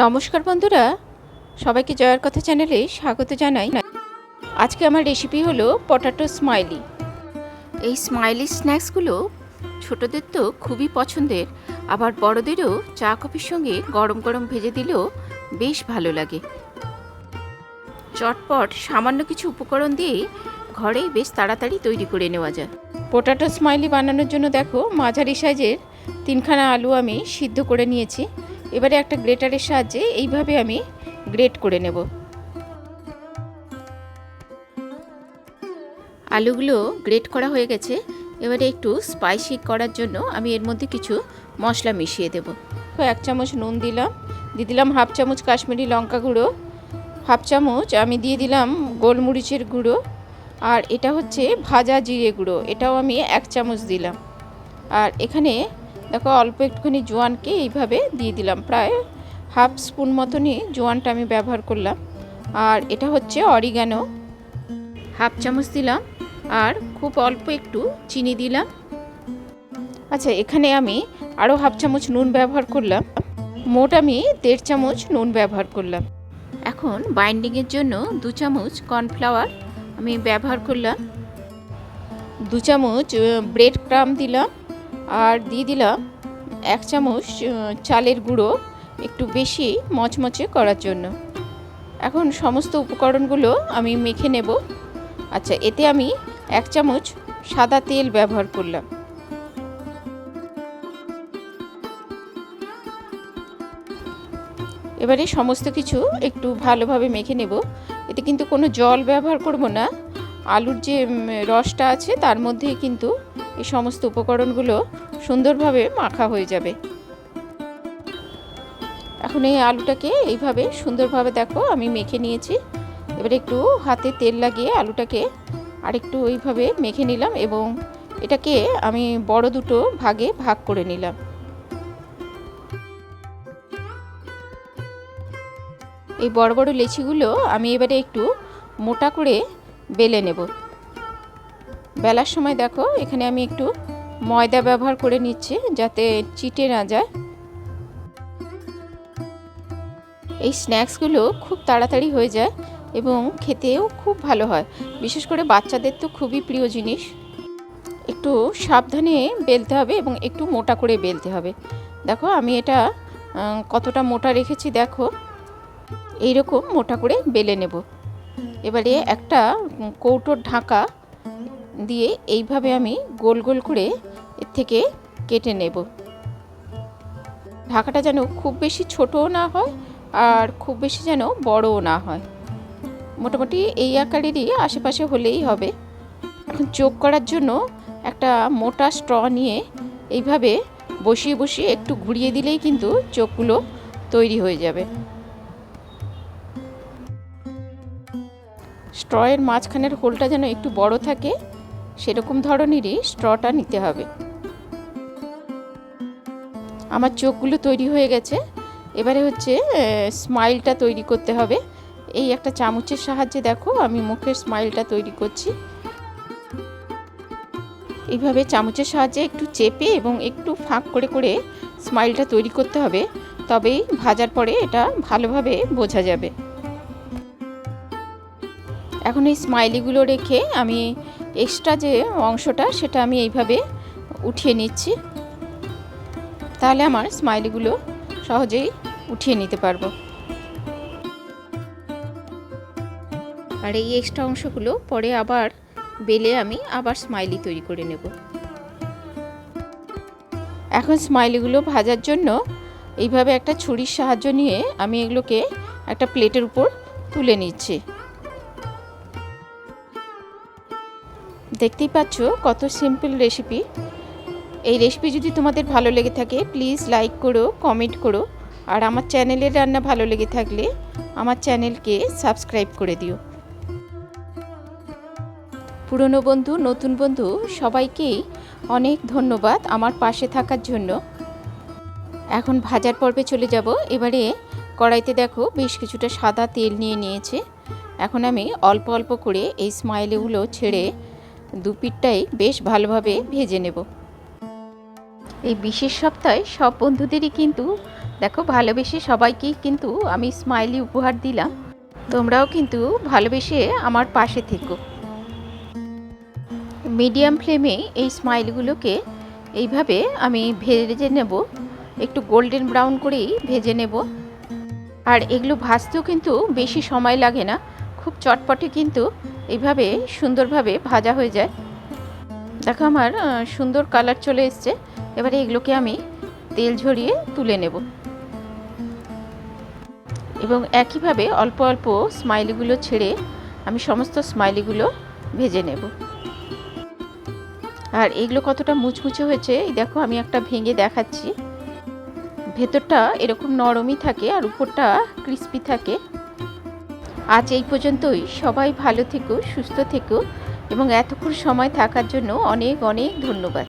নমস্কার বন্ধুরা। সবাইকে জয়ার কথা চ্যানেলে স্বাগত জানাই। আজকে আমার রেসিপি হলো পটাটো স্মাইলি এই স্মাইলি স্ন্যাক্সগুলো ছোটদের তো খুবই পছন্দের, আবার বড়দেরও চা কফির সঙ্গে গরম গরম ভেজে দিলেও বেশ ভালো লাগে। চটপট সামান্য কিছু উপকরণ দিয়ে ঘরেই বেশ তাড়াতাড়ি তৈরি করে নেওয়া যায়। পটাটো স্মাইলি বানানোর জন্য দেখো মাঝারি সাইজের তিনখানা আলু আমি সিদ্ধ করে নিয়েছি। এবারে একটা গ্রেটারের সাহায্যে এইভাবে আমি গ্রেট করে নেব। আলুগুলো গ্রেট করা হয়ে গেছে। এবারে একটু স্পাইসি করার জন্য আমি এর মধ্যে কিছু মশলা মিশিয়ে দেব। তো এক চামচ নুন দিলাম, দিয়ে দিলাম হাফ চামচ কাশ্মীরি লঙ্কা গুঁড়ো, হাফ চামচ আমি দিয়ে দিলাম গোলমরিচের গুঁড়ো, আর এটা হচ্ছে ভাজা জিরে গুঁড়ো, এটাও আমি এক চামচ দিলাম। আর এখানে দেখো, অল্প একটুখানি জোয়ানকে এইভাবে দিয়ে দিলাম। প্রায় হাফ স্পুন মতনই জোয়ানটা আমি ব্যবহার করলাম। আর এটা হচ্ছে অরিগ্যানো হাফ চামচ দিলাম আর খুব অল্প একটু চিনি দিলাম। আচ্ছা এখানে আমি আরও হাফ চামচ নুন ব্যবহার করলাম। মোট আমি দেড় চামচ নুন ব্যবহার করলাম। এখন বাইন্ডিংয়ের জন্য দু চামচ কর্নফ্লাওয়ার আমি ব্যবহার করলাম। দু চামচ ব্রেড ক্রাম দিলাম। আর দিয়ে দিলাম এক চামচ চালের গুঁড়ো একটু বেশি মচমচে করার জন্য। এখন সমস্ত উপকরণগুলো আমি মেখে নেব। আচ্ছা এতে আমি এক চামচ সাদা তেল ব্যবহার করলাম। এবারে সমস্ত কিছু একটু ভালোভাবে মেখে নেব। এতে কিন্তু কোনো জল ব্যবহার করব না। আলুর যে রসটা আছে তার মধ্যেই কিন্তু এই সমস্ত উপকরণগুলো সুন্দরভাবে মাখা হয়ে যাবে। এখন এই আলুটাকে এইভাবে সুন্দরভাবে দেখো আমি মেখে নিয়েছি। এবারে একটু হাতে তেল লাগিয়ে আলুটাকে আরেকটু ওইভাবে মেখে নিলাম এবং এটাকে আমি বড় দুটো ভাগে ভাগ করে নিলাম। এই বড় বড় লেচিগুলো আমি এবারে একটু মোটা করে বেলে নেব। বেলার সময় দেখো, এখানে আমি একটু ময়দা ব্যবহার করে নিচ্ছি যাতে চিটে না যায়। এই স্ন্যাক্সগুলো খুব তাড়াতাড়ি হয়ে যায় এবং খেতেও খুব ভালো হয়। বিশেষ করে বাচ্চাদের তো খুবই প্রিয় জিনিস। একটু সাবধানে বেলতে হবে এবং একটু মোটা করে বেলতে হবে। দেখো, আমি এটা কতটা মোটা রেখেছি দেখো। এইরকম মোটা করে বেলে নেব। এবারে একটা কৌটোর ঢাকা দিয়ে এইভাবে আমি গোল গোল করে এর থেকে কেটে নেব। ঢাকাটা যেন খুব বেশি ছোটও না হয় আর খুব বেশি যেন বড়ও না হয়। মোটামুটি এই আকারেরই আশেপাশে হলেই হবে। এখন চোখ করার জন্য একটা মোটা স্ট্র নিয়ে এইভাবে বসিয়ে বসিয়ে একটু ঘুরিয়ে দিলেই কিন্তু চোখগুলো তৈরি হয়ে যাবে। স্ট্রয়ের মাঝখানের হোলটা যেন একটু বড় থাকে। সেরকম ধরনেরই স্ট্রটা নিতে হবে। আমার চোখগুলো তৈরি হয়ে গেছে। এবারে হচ্ছে স্মাইলটা তৈরি করতে হবে। এই একটা চামচের সাহায্যে দেখো, আমি মুখের স্মাইলটা তৈরি করছি। এইভাবে চামচের সাহায্যে একটু চেপে এবং একটু ফাঁক করে করে স্মাইলটা তৈরি করতে হবে। তবেই ভাজার পরে এটা ভালোভাবে বোঝা যাবে। এখন এই স্মাইলিগুলো রেখে আমি এক্সট্রা যে অংশটা সেটা আমি এইভাবে উঠিয়ে নিচ্ছি। তাহলে আমার স্মাইলিগুলো সহজেই উঠিয়ে নিতে পারব। আর এই এক্সট্রা অংশগুলো পরে আবার বেলে আমি আবার স্মাইলি তৈরি করে নেব। এখন স্মাইলিগুলো ভাজার জন্য এইভাবে একটা ছুরির সাহায্য নিয়ে আমি এগুলোকে একটা প্লেটের উপর তুলে নিচ্ছি। দেখতেই পাচ্ছ কত সিম্পল রেসিপি এই রেসিপি যদি তোমাদের ভালো লেগে থাকে প্লিজ লাইক করো কমেন্ট করো, আর আমার চ্যানেলের রান্না ভালো লেগে থাকলে আমার চ্যানেলকে সাবস্ক্রাইব করে দিও। পুরনো বন্ধু, নতুন বন্ধু, সবাইকেই অনেক ধন্যবাদ আমার পাশে থাকার জন্য। এখন ভাজার পর্বে চলে যাব। এবারে কড়াইতে দেখো বেশ কিছুটা সাদা তেল নিয়ে নিয়েছে। এখন আমি অল্প অল্প করে এই স্মাইলিগুলো ছেড়ে দুপিটটাই বেশ ভালোভাবে ভেজে নেব। এই বিশেষ সপ্তাহে সব বন্ধুদেরই কিন্তু, দেখো ভালোবেসে সবাইকেই কিন্তু আমি স্মাইলি উপহার দিলাম। তোমরাও কিন্তু ভালোবেসে আমার পাশে থেকো। মিডিয়াম ফ্লেমে এই স্মাইলগুলোকে এইভাবে আমি ভেজে নেব। একটু গোল্ডেন ব্রাউন করেই ভেজে নেব। আর এগুলো ভাজতেও কিন্তু বেশি সময় লাগে না। খুব চটপটে কিন্তু এইভাবে সুন্দরভাবে ভাজা হয়ে যায়। দেখো আমার সুন্দর কালার চলে এসছে। এবারে এগুলোকে আমি তেল ঝরিয়ে তুলে নেব। এবং একইভাবে অল্প অল্প স্মাইলিগুলো ছেড়ে আমি সমস্ত স্মাইলিগুলো ভেজে নেব। আর এগুলো কতটা মুচমুচে হয়েছে, এই দেখো আমি একটা ভেঙে দেখাচ্ছি। ভেতরটা এরকম নরমই থাকে আর উপরটা ক্রিস্পি থাকে। আজ এই পর্যন্তই। সবাই ভালো থেকো, সুস্থ থেকো এবং এতক্ষণ সময় থাকার জন্য অনেক অনেক ধন্যবাদ।